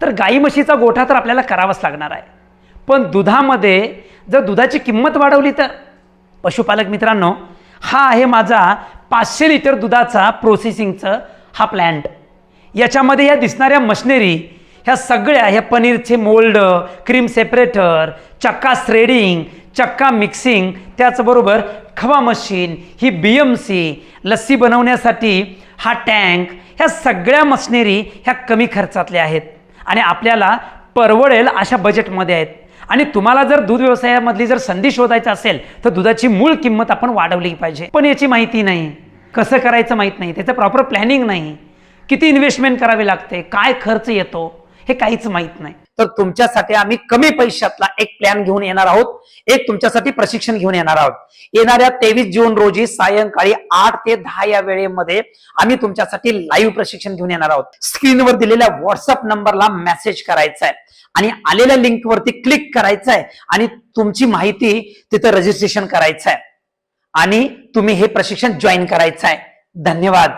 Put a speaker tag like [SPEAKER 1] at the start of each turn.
[SPEAKER 1] तर गाई म्हशीचा गोठा तर आपल्याला करावाच लागणार आहे. पण दुधामध्ये जर दुधाची किंमत वाढवली तर? पशुपालक मित्रांनो हा आहे माझा पाचशे लिटर दुधाचा प्रोसेसिंगचं हा प्लॅन्ट याच्यामध्ये या दिसणाऱ्या मशिनरी ह्या सगळ्या ह्या पनीरचे मोल्ड क्रीम सेपरेटर चक्का थ्रेडिंग चक्का मिक्सिंग त्याचबरोबर खवा मशीन ही बी एम सी लस्सी बनवण्यासाठी हा टँक ह्या सगळ्या मशिनरी ह्या कमी खर्चातल्या आहेत. आणि आपल्याला परवडेल अशा बजेटमध्ये आहेत. आणि तुम्हाला जर दूध व्यवसायामधली जर संधी शोधायचा असेल तर दुधाची मूळ किंमत आपण वाढवली पाहिजे. पण याची माहिती नाही. कसं करायचं माहीत नाही. त्याचं प्रॉपर प्लॅनिंग नाही. किती इन्व्हेस्टमेंट करावी लागते? काय खर्च येतो? हे काहीच माहीत नाही. तर तुमच्यासाठी आम्ही कमी पैशातला एक प्लॅन घेऊन येणार आहोत. एक तुमच्यासाठी प्रशिक्षण घेऊन येणार आहोत. येणाऱ्या तेवीस जून रोजी सायंकाळी आठ ते दहा या वेळेमध्ये आम्ही तुमच्यासाठी लाईव्ह प्रशिक्षण घेऊन येणार आहोत. स्क्रीनवर दिलेल्या व्हॉट्सअप नंबरला मेसेज करायचा आहे आणि आलेल्या लिंकवरती क्लिक करायचं आहे आणि तुमची माहिती तिथं रजिस्ट्रेशन करायचं आहे आणि तुम्ही हे प्रशिक्षण जॉईन करायचं आहे धन्यवाद.